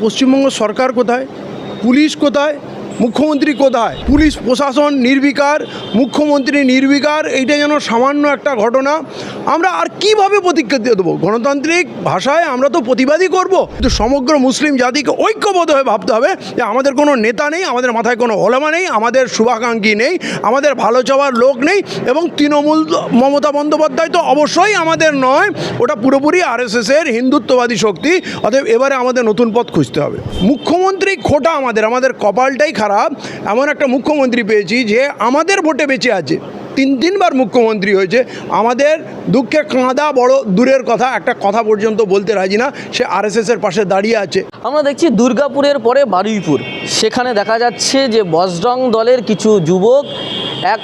পশ্চিমবঙ্গ সরকার কোথায়? পুলিশ কোথায়? মুখ্যমন্ত্রী কোথায়? পুলিশ প্রশাসন নির্বিকার, মুখ্যমন্ত্রী নির্বিকার, এইটা যেন সামান্য একটা ঘটনা। আমরা আর কীভাবে দিয়ে দেবো? গণতান্ত্রিক ভাষায় আমরা তো প্রতিবাদই করব। কিন্তু সমগ্র মুসলিম জাতিকে ঐক্যবদ্ধ হয়ে ভাবতে হবে যে আমাদের কোনো নেতা নেই, আমাদের মাথায় কোনো ওলামা নেই, আমাদের শুভাকাঙ্ক্ষী নেই, আমাদের ভালো চাওয়ার লোক নেই এবং তৃণমূল মমতা বন্দ্যোপাধ্যায় তো অবশ্যই আমাদের নয়। ওটা পুরোপুরি আরএসএসের হিন্দুত্ববাদী শক্তি। অতএব এবারে আমাদের নতুন পথ খুঁজতে হবে। মুখ্যমন্ত্রী খোটা আমাদের আমাদের কপালটাই খারাপ। এমন একটা মুখ্যমন্ত্রী পেয়েছি যে আমাদের ভোটে বেঁচে আছে। তিন তিনবার মুখ্যমন্ত্রী হয়েছে। আমাদের দুঃখে কাঁদা বড় দূরের কথা, একটা কথা পর্যন্ত বলতে রাজি না, সে আরএসএসের পাশে দাঁড়িয়ে আছে। আমরা দেখছি দুর্গাপুরের পরে বারুইপুর। সেখানে দেখা যাচ্ছে যে বজরং দলের কিছু যুবক, এক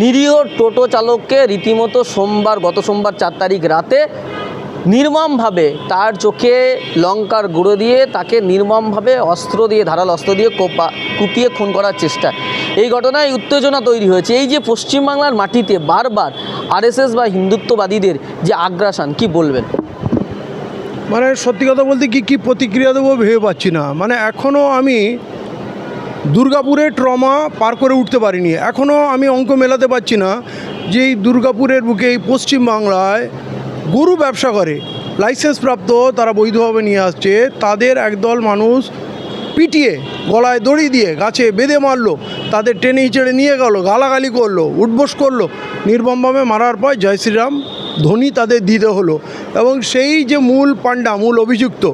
নিরীহ টোটো চালককে রীতিমতো সোমবার, গত সোমবার চার তারিখ রাতে নির্মমভাবে তার চোখে লঙ্কার গুঁড়ো দিয়ে তাকে নির্মমভাবে অস্ত্র দিয়ে, ধারাল অস্ত্র দিয়ে কোপা, কুপিয়ে খুন করার চেষ্টা। এই ঘটনায় উত্তেজনা তৈরি হয়েছে। এই যে পশ্চিমবাংলার মাটিতে বারবার আরএসএস বা হিন্দুত্ববাদীদের যে আগ্রাসন, কি বলবেন? মানে সত্যি কথা বলতে কি কি প্রতিক্রিয়া দেবো ভেবে পাচ্ছি না। মানে এখনও আমি দুর্গাপুরে ট্রমা পার করে উঠতে পারিনি। এখনও আমি অঙ্ক মেলাতে পারছি না যে এই দুর্গাপুরের বুকে, এই পশ্চিম বাংলায় গরু ব্যবসা করে। লাইসেন্স প্রাপ্ত তারা বৈধভাবে নিয়ে আসছে। তাদের একদল মানুষ পিটিয়ে গলায় দড়ি দিয়ে গাছে বেঁধে মারলো। তাদের টেনে হিচড়ে নিয়ে গেল, গালাগালি করল, উঠবোস করল। নির্মমভাবে মারার পর জয় শ্রীরাম ধ্বনি তাদের দিতে হলো এবং সেই যে মূল পাণ্ডা, মূল অভিযুক্ত,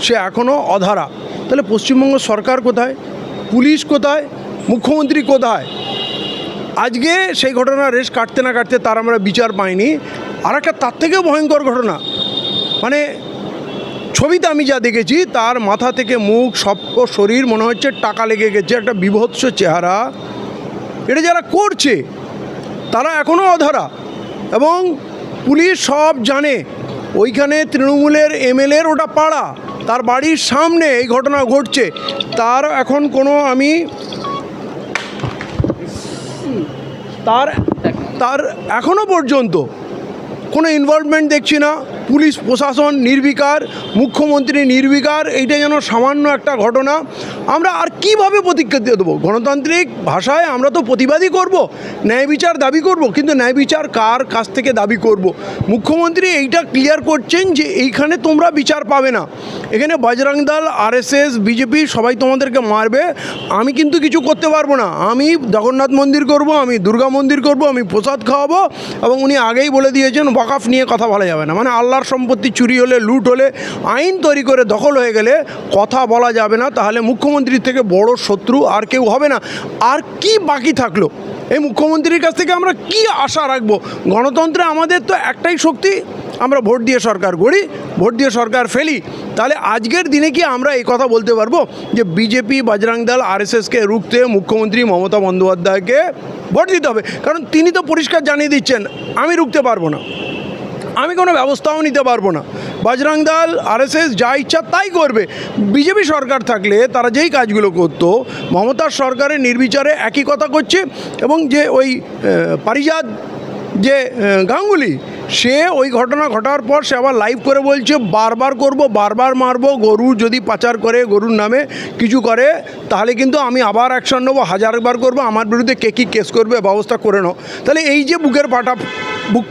সে এখনও অধারা। তাহলে পশ্চিমবঙ্গ সরকার কোথায়? পুলিশ কোথায়? মুখ্যমন্ত্রী কোথায়? আজকে সেই ঘটনা রেশ কাটতে না কাটতে তার আমরা বিচার পাইনি। আর একটা তার থেকেও ভয়ঙ্কর ঘটনা। মানে ছবিতে আমি যা দেখেছি, তার মাথা থেকে মুখ, সব শরীর মনে হচ্ছে টাকা লেগে গেছে, একটা বিভৎস চেহারা। এটা যারা করছে, তারা এখনও অধরা এবং পুলিশ সব জানে, ওইখানে তৃণমূলের এমএলএর ওটা পাড়া, তার বাড়ির সামনে এই ঘটনা ঘটছে। তার এখন কোনো আমি তার তার এখনও পর্যন্ত কোনো ইনভলভমেন্ট দেখছি না। পুলিশ প্রশাসন নির্বিকার, মুখ্যমন্ত্রী নির্বিকার, এইটা যেন সামান্য একটা ঘটনা। আমরা আর কীভাবে প্রতিক্রিয়া দেবো? গণতান্ত্রিক ভাষায় আমরা তো প্রতিবাদই করব, ন্যায় বিচার দাবি করব, কিন্তু ন্যায় বিচার কার কাছ থেকে দাবি করব? মুখ্যমন্ত্রী এইটা ক্লিয়ার করছেন যে এইখানে তোমরা বিচার পাবে না। এখানে বজরং দল আরএসএস বিজেপি সবাই তোমাদেরকে মারবে। আমি কিন্তু কিছু করতে পারব না। আমি জগন্নাথ মন্দির করব, আমি দুর্গা মন্দির করব, আমি প্রসাদ খাওয়াবো এবং উনি আগেই বলে দিয়েছেন ওয়াকাফ নিয়ে কথা বলা যাবে না। মানে আল্লাহর সম্পত্তি চুরি হলে, লুট হলে, আইন তৈরি করে দখল হয়ে গেলে কথা বলা যাবে না। তাহলে মুখ্যমন্ত্রীর থেকে বড় শত্রু আর কেউ হবে না। আর কি বাকি থাকল? এই মুখ্যমন্ত্রীর কাছ থেকে আমরা কি আশা রাখব? গণতন্ত্রে আমাদের তো একটাই শক্তি, আমরা ভোট দিয়ে সরকার গড়ি, ভোট দিয়ে সরকার ফেলি। তাহলে আজকের দিনে কি আমরা এই কথা বলতে পারব? যে বিজেপি বজরং দল আরএসএসকে রুখতে মুখ্যমন্ত্রী মমতা বন্দ্যোপাধ্যায়কে ভোট দিতে হবে। কারণ তিনি তো পরিষ্কার জানিয়ে দিচ্ছেন, আমি রুখতে পারব না। আমি কোনো ব্যবস্থাও নিতে পারব না। বজরং দল, আরএসএস যা ইচ্ছা তাই করবে। বিজেপি সরকার থাকলে তারা যেই কাজগুলো করতো মমতার সরকারের নির্বিচারে একই কথা করছে এবং যে ওই পারিজাত যে গাঙ্গুলি, সে ওই ঘটনা ঘটার পর সে আবার লাইভ করে বলছে, বারবার করব, বারবার মারবো, গরু যদি পাচার করে, গরুর নামে কিছু করে, তাহলে কিন্তু আমি আবার অ্যাকশন নেব, হাজারবার করব, আমার বিরুদ্ধে কে কী কেস করবে, ব্যবস্থা করে নাও। তাহলে এই যে বুকের পাটা, বুক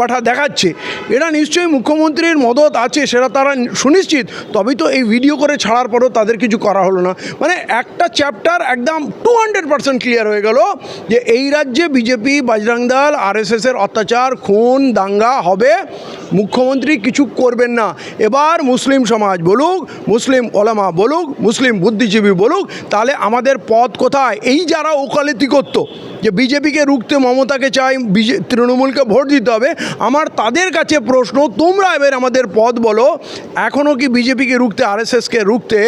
পাঠা দেখাচ্ছে। এরা নিশ্চয়ই মুখ্যমন্ত্রীর মদত আছে, সেটা তারা সুনিশ্চিত। তবেই তো এই ভিডিও করে ছাড়ার পরেও তাদের কিছু করা হলো না। মানে একটা চ্যাপ্টার একদম টু হান্ড্রেড পার্সেন্ট ক্লিয়ার হয়ে গেল যে এই রাজ্যে বিজেপি বাজরাং দল আরএসএসের অত্যাচার, খুন, দাঙ্গা হবে। মুখ্যমন্ত্রী কিছু করবেন না। এবার মুসলিম সমাজ বলুক, মুসলিম ওলামা বলুক, মুসলিম বুদ্ধিজীবী বলুক, তাহলে আমাদের পথ কোথায়? এই যারা ওকালতি করতো যে বিজেপিকে রুখতে মমতাকে চাই, বিজে, তৃণমূলকে ভোট দিতে হবে, আমার তাদের কাছে প্রশ্ন, তোমরা এবার আমাদের পদ বলো এখনও কি বিজেপিকে রুখতে, আরএসএসকে রুখতে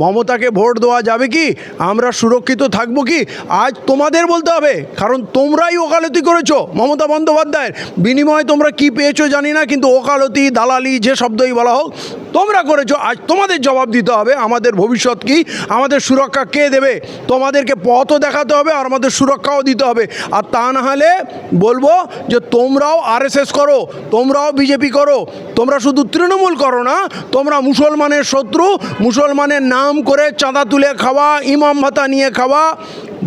মমতাকে ভোট দেওয়া যাবে কি? আমরা সুরক্ষিত থাকব কি? আজ তোমাদের বলতে হবে, কারণ তোমরাই ওকালতি করেছ মমতা বন্দ্যোপাধ্যায়ের। বিনিময়ে তোমরা কি পেয়েছ জানি না, কিন্তু ওকালতি, দালালি, যে শব্দই বলা হোক, তোমরা করেছ, আজ তোমাদের জবাব দিতে হবে, আমাদের ভবিষ্যৎ কি, আমাদের সুরক্ষা কে দেবে, তোমাদেরকে পথও দেখাতে হবে আর আমাদের সুরক্ষাও দিতে হবে। আর তা না হলে বলব যে তোমরাও আরএসএস করো, তোমরাও বিজেপি করো, তোমরা শুধু তৃণমূল করো না, তোমরা মুসলমানের শত্রু, মুসলমানের নাম করে চাঁদা তুলে খাওয়া, ইমাম ভাতা নিয়ে খাওয়া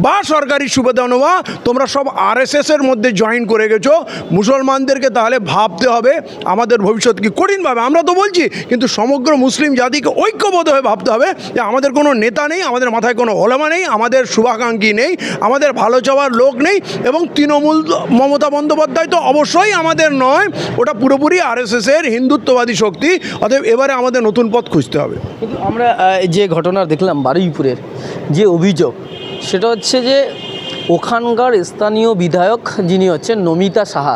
বা সরকারি সুবিধা নেওয়া তোমরা সব আরএসএসের মধ্যে জয়েন করে গেছো। মুসলমানদেরকে তাহলে ভাবতে হবে, আমাদের ভবিষ্যৎ কি কঠিনভাবে। আমরা তো বলছি, কিন্তু সমগ্র মুসলিম জাতিকে ঐক্যবদ্ধ হয়ে ভাবতে হবে যে আমাদের কোনো নেতা নেই, আমাদের মাথায় কোনো ওলামা নেই, আমাদের শুভাকাঙ্ক্ষী নেই, আমাদের ভালো চাওয়ার লোক নেই, এবং তৃণমূল মমতা বন্দ্যোপাধ্যায় তো অবশ্যই আমাদের নয়, ওটা পুরোপুরি আরএসএসের হিন্দুত্ববাদী শক্তি, অতএব এবারে আমাদের নতুন পথ খুঁজতে হবে। কিন্তু আমরা যে ঘটনা দেখলাম বারুইপুরের, যে অভিযোগ সেটা হচ্ছে যে ওখানকার স্থানীয় বিধায়ক যিনি হচ্ছেন নমিতা সাহা,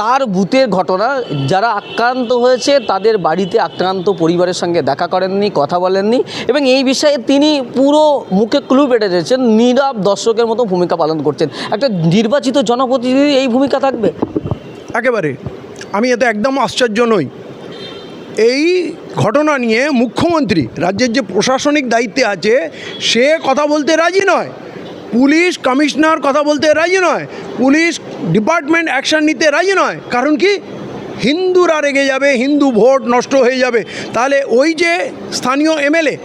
তার বুথের ঘটনা, যারা আক্রান্ত হয়েছে তাদের বাড়িতে আক্রান্ত পরিবারের সঙ্গে দেখা করেননি, কথা বলেননি এবং এই বিষয়ে তিনি পুরো মুখে ক্লু পেটে দিয়েছেন, নীরব দর্শকের মতো ভূমিকা পালন করছেন। একটা নির্বাচিত জনপ্রতিনিধি এই ভূমিকা থাকবে? একেবারে। আমি এতে একদম আশ্চর্য নই। এই ঘটনা নিয়ে মুখ্যমন্ত্রী, রাজ্যের যে প্রশাসনিক দায়িত্বে আছে, সে কথা বলতে রাজি নয়। পুলিশ কমিশনার কথা বলতে রাজি নয়। পুলিশ ডিপার্টমেন্ট অ্যাকশন নিতে রাজি নয়। কারণ কি? হিন্দুরা রেগে যাবে, হিন্দু ভোট নষ্ট হয়ে যাবে। তাহলে ওই যে স্থানীয় এমএলএ,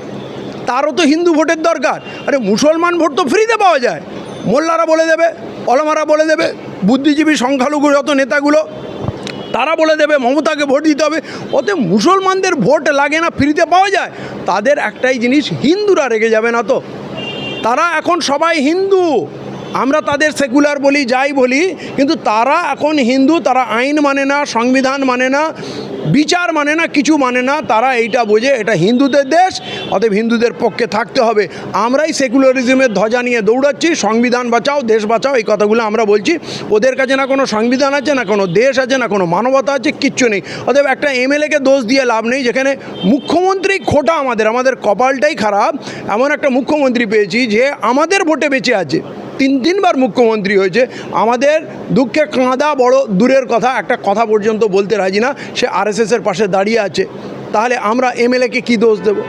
তারও তো হিন্দু ভোটের দরকার। আরে মুসলমান ভোট তো ফ্রিতে পাওয়া যায়। মোল্লারা বলে দেবে, অলমারা বলে দেবে, বুদ্ধিজীবী সংখ্যালঘু যত নেতাগুলো তারা বলে দেবে, মমতাকে ভোট দিতে হবে। ওতে মুসলমানদের ভোট লাগে না, ফ্রিতে পাওয়া যায়। তাদের একটাই জিনিস, হিন্দুরা রেগে যাবে না তো। তারা এখন সবাই হিন্দু। আমরা তাদের সেকুলার বলি, যাই বলি, কিন্তু তারা এখন হিন্দু, তারা আইন মানে না, সংবিধান মানে না। বিচার মানে না, কিছু মানে না, তারা এইটা বোঝে, এটা হিন্দুদের দেশ, অতএব হিন্দুদের পক্ষে থাকতে হবে। আমরাই সেকুলারিজমের ধ্বজা নিয়ে দৌড়াচ্ছি, সংবিধান বাঁচাও, দেশ বাঁচাও, এই কথাগুলো আমরা বলছি। ওদের কাছে না কোনো সংবিধান আছে, না কোনো দেশ আছে, না কোনো মানবতা আছে, কিচ্ছু নেই। অতএব একটা এমএলএকে দোষ দিয়ে লাভ নেই, যেখানে মুখ্যমন্ত্রী খোটা আমাদের আমাদের কপালটাই খারাপ। এমন একটা মুখ্যমন্ত্রী পেয়েছি যে আমাদের ভোটে বেঁচে আছে। তিন তিনবার মুখ্যমন্ত্রী হয়েছে। আমাদের দুঃখে কাঁদা বড় দূরের কথা, একটা কথা পর্যন্ত বলতে রাজি না। সে আরএসএসের পাশে দাঁড়িয়ে আছে। তাহলে আমরা এমএলএকে কী দোষ দেবো?